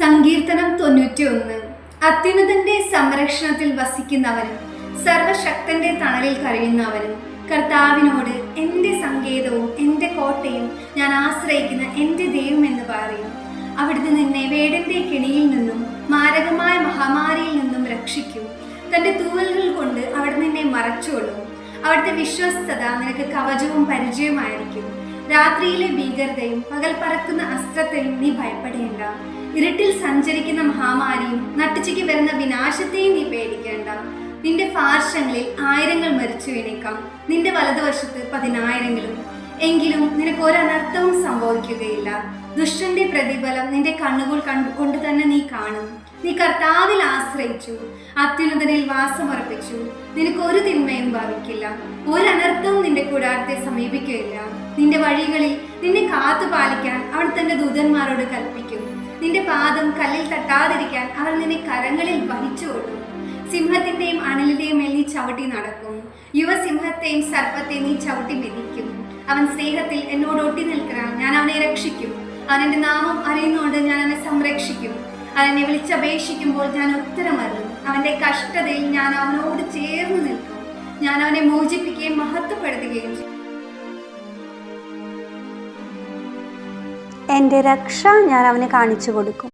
സങ്കീർത്തനം തൊണ്ണൂറ്റി ഒന്ന് അത്യുന്നതന്റെ സംരക്ഷണത്തിൽ വസിക്കുന്നവനും സർവശക്തന്റെ തണലിൽ കഴിയുന്നവനും കർത്താവിനോട് എന്റെ സങ്കേതവും എന്റെ കോട്ടയും ഞാൻ ആശ്രയിക്കുന്ന എന്റെ ദൈവം എന്ന് പറയും. അവിടുന്ന് നിന്നെ വേടന്റെ കെണിയിൽ നിന്നും മാരകമായ മഹാമാരിയിൽ നിന്നും രക്ഷിക്കും. തന്റെ തൂവലുകൾ കൊണ്ട് അവിടെ നിന്നെ മറച്ചുകൊള്ളും അവിടുത്തെ വിശ്വസ്തത നിനക്ക് കവചവും പരിചയമായിരിക്കും രാത്രിയിലെ ഭീകരതയും പകൽ പറക്കുന്ന അസ്ത്രത്തെയും നീ ഭയപ്പെടേണ്ട. ഇരുട്ടിൽ സഞ്ചരിക്കുന്ന മഹാമാരിയും നട്ടുച്ചയ്ക്ക് വരുന്ന വിനാശത്തെയും നീ പേടിക്കേണ്ട. നിന്റെ പാർശ്വങ്ങളിൽ ആയിരങ്ങൾ മരിച്ചു വീണേക്കാം നിന്റെ വലതുവശത്ത് പതിനായിരങ്ങളും. എങ്കിലും നിനക്ക് ഒരനർത്ഥവും സംഭവിക്കുകയില്ല. ദുഷ്ടന്റെ പ്രതിഫലം നിന്റെ കണ്ണുകൾ കണ്ടുകൊണ്ട് തന്നെ നീ കാണും. നീ കർത്താവിൽ ആശ്രയിച്ചു. അത്യുന്നതനിൽ വാസമർപ്പിച്ചു നിനക്ക് ഒരു തിന്മയും ഭവിക്കില്ല. ഒരനർത്ഥവും നിന്റെ കൂടാരത്തെ സമീപിക്കുകയില്ല. നിന്റെ വഴികളിൽ നിന്നെ കാത്തു പാലിക്കാൻ അവൻ തന്റെ ദൂതന്മാരോട് കൽപ്പിക്കും. നിന്റെ പാദം കല്ലിൽ തട്ടാതിരിക്കാൻ അവർ നിന്നെ കരങ്ങളിൽ വഹിച്ചുകൊള്ളും സിംഹത്തിന്റെയും അണലിന്റെയും മേൽ നീ ചവിട്ടി നടക്കും. യുവസിംഹത്തെയും സർപ്പത്തെയും നീ ചവിട്ടി മെതിക്കും. അവൻ സ്നേഹത്തിൽ എന്നോട് ഒട്ടി നിൽക്കാൻ ഞാൻ അവനെ രക്ഷിക്കും. അവനെന്റെ നാമം അറിയുന്നതുകൊണ്ട് ഞാൻ അവനെ സംരക്ഷിക്കും. അവനെ വിളിച്ചപേക്ഷിക്കുമ്പോൾ ഞാൻ ഉത്തരമറിയും അവന്റെ കഷ്ടതയിൽ ഞാൻ അവനോട് ചേർന്ന് നിൽക്കും. ഞാൻ അവനെ മോചിപ്പിക്കുകയും മഹത്വപ്പെടുത്തുകയും ചെയ്യും. എന്റെ രക്ഷ ഞാൻ അവന് കാണിച്ചു കൊടുക്കും.